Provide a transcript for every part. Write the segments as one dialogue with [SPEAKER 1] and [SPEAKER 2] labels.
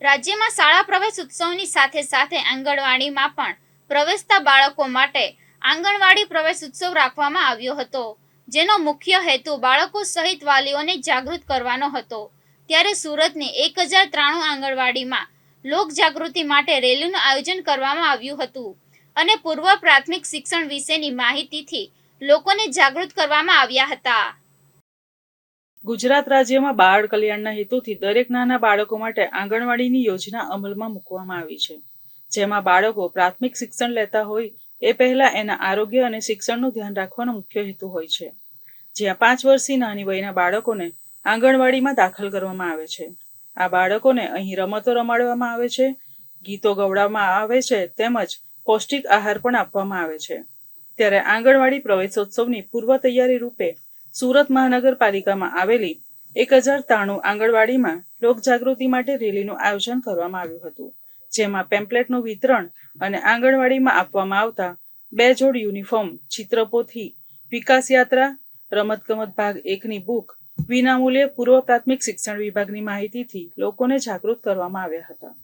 [SPEAKER 1] રાજ્યમાં શાળા પ્રવેશ ઉત્સવની સાથે સાથે આંગણવાડીમાં પણ પ્રવેશતા બાળકો માટે આંગણવાડી પ્રવેશ ઉત્સવ રાખવામાં આવ્યો હતો, જેનો મુખ્ય હેતુ બાળકો સહિત વાલીઓને જાગૃત કરવાનો હતો. ત્યારે સુરતની એક હજાર ત્રાણું આંગણવાડીમાં લોક જાગૃતિ માટે રેલીનું આયોજન કરવામાં આવ્યું હતું અને પૂર્વ પ્રાથમિક શિક્ષણ વિશેની માહિતીથી લોકોને જાગૃત કરવામાં આવ્યા હતા.
[SPEAKER 2] ગુજરાત રાજ્યમાં બાળ કલ્યાણના હેતુથી દરેક નાના બાળકો માટે આંગણવાડીની યોજના અમલમાં મૂકવામાં આવી છે. જેમાં બાળકો પ્રાથમિક શિક્ષણ લેતા હોય એ પહેલા એના આરોગ્ય અને શિક્ષણનું ધ્યાન રાખવાનો મુખ્ય હેતુ હોય છે. જ્યાં પાંચ વર્ષથી નાની વયના બાળકોને આંગણવાડીમાં દાખલ કરવામાં આવે છે. આ બાળકોને અહીં રમતો રમાડવામાં આવે છે, ગીતો ગવડાવવામાં આવે છે તેમજ પૌષ્ટિક આહાર પણ આપવામાં આવે છે. ત્યારે આંગણવાડી પ્રવેશોત્સવની પૂર્વ તૈયારી રૂપે સુરત મહાનગરપાલિકામાં આવેલી એક હજાર ત્રાણું આંગણવાડીમાં લોકજાગૃતિ માટે રેલીનું આયોજન કરવામાં આવ્યું હતું, જેમાં પેમ્પલેટનું વિતરણ અને આંગણવાડીમાં આપવામાં આવતા બે જોડ યુનિફોર્મ, ચિત્રપોથી, વિકાસ યાત્રા, રમતગમત ભાગ એકની બુક, વિનામૂલ્યે પૂર્વ પ્રાથમિક શિક્ષણ વિભાગની માહિતીથી લોકોને જાગૃત કરવામાં આવ્યા હતા.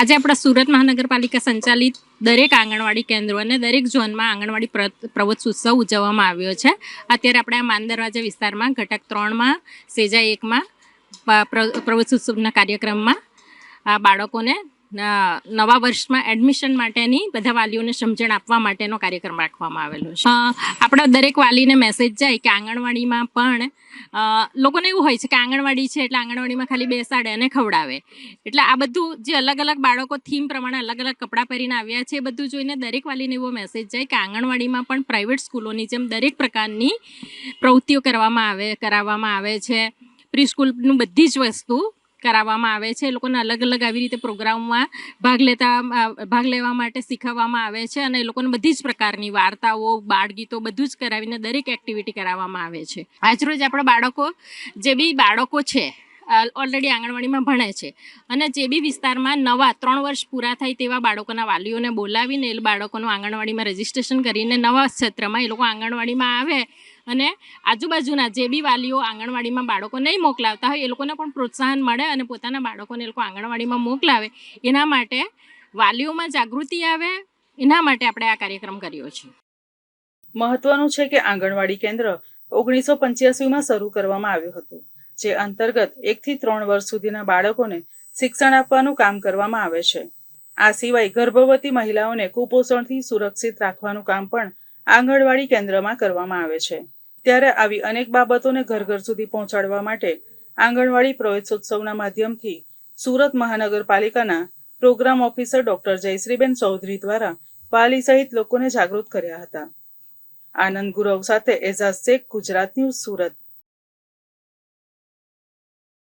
[SPEAKER 3] આજે આપણા સુરત મહાનગરપાલિકા સંચાલિત દરેક આંગણવાડી કેન્દ્રો અને દરેક ઝોનમાં આંગણવાડી પ્ર- પ્રવચોત્સવ ઉજવવામાં આવ્યો છે. અત્યારે આપણે આ માંદરવાજા વિસ્તારમાં ઘટક ત્રણમાં, સેજા એકમાં, પ- ઉત્સવના કાર્યક્રમમાં બાળકોને નવા વર્ષમાં એડમિશન માટેની બધા વાલીઓને સમજણ આપવા માટેનો કાર્યક્રમ રાખવામાં આવેલો છે. આપણા દરેક વાલીને મેસેજ જાય કે આંગણવાડીમાં પણ લોકોને એવું હોય છે કે આંગણવાડી છે એટલે આંગણવાડીમાં ખાલી બેસાડે અને ખવડાવે. એટલે આ બધું જે અલગ અલગ બાળકો થીમ પ્રમાણે અલગ અલગ કપડાં પહેરીને આવ્યા છે એ બધું જોઈને દરેક વાલીને એવો મેસેજ જાય કે આંગણવાડીમાં પણ પ્રાઇવેટ સ્કૂલોની જેમ દરેક પ્રકારની પ્રવૃત્તિઓ કરવામાં આવે, કરાવવામાં આવે છે. પ્રી સ્કૂલનું બધી જ વસ્તુ કરાવવામાં આવે છે. એ લોકોને અલગ અલગ આવી રીતે પ્રોગ્રામમાં ભાગ લેતા ભાગ લેવા માટે શીખવવામાં આવે છે અને એ લોકોને બધી જ પ્રકારની વાર્તાઓ, બાળગીતો બધું જ કરાવીને દરેક એક્ટિવિટી કરાવવામાં આવે છે. આજરોજ આપણા બાળકો, જે બી બાળકો છે ઓલરેડી આંગણવાડીમાં ભણે છે. અને જે બી વિસ્તારમાં નવા ત્રણ વર્ષ પૂરા થાય તેવા બાળકોના વાલીઓને બોલાવીને એ બાળકોનું આંગણવાડીમાં રજીસ્ટ્રેશન કરીને નવા ક્ષેત્રમાં એ લોકો આંગણવાડીમાં આવે અને આજુબાજુના જે બી વાલીઓ આંગણવાડીમાં બાળકો નહીં મોકલાવતા હોય, એ લોકોને પણ પ્રોત્સાહન મળે અને પોતાના બાળકોને એ લોકો આંગણવાડીમાં મોકલાવે. એના માટે વાલીઓમાં જાગૃતિ આવે, એના માટે આપણે આ કાર્યક્રમ કર્યો છે.
[SPEAKER 2] મહત્વનું છે કે આંગણવાડી કેન્દ્ર ઓગણીસો પંચ્યાસીમાં શરૂ કરવામાં આવ્યું હતું. જે અંતર્ગત એકથી ત્રણ વર્ષ સુધીના બાળકોને શિક્ષણ આપવાનું કામ કરવામાં આવે છે. આ સિવાય ગર્ભવતી મહિલાઓને કુપોષણથી સુરક્ષિત રાખવાનું કામ પણ આંગણવાડી કેન્દ્રમાં કરવામાં આવે છે. ત્યારે આવી અનેક બાબતોને ઘર ઘર સુધી પહોંચાડવા માટે આંગણવાડી પ્રવેશોત્સવના માધ્યમથી સુરત મહાનગરપાલિકાના programme officer doctor Jayshreeben Chaudhary દ્વારા વાલી સહિત લોકોને જાગૃત કર્યા હતા. આનંદ ગુરવ સાથે એઝાઝ શેખ, ગુજરાત ન્યૂઝ સુરત.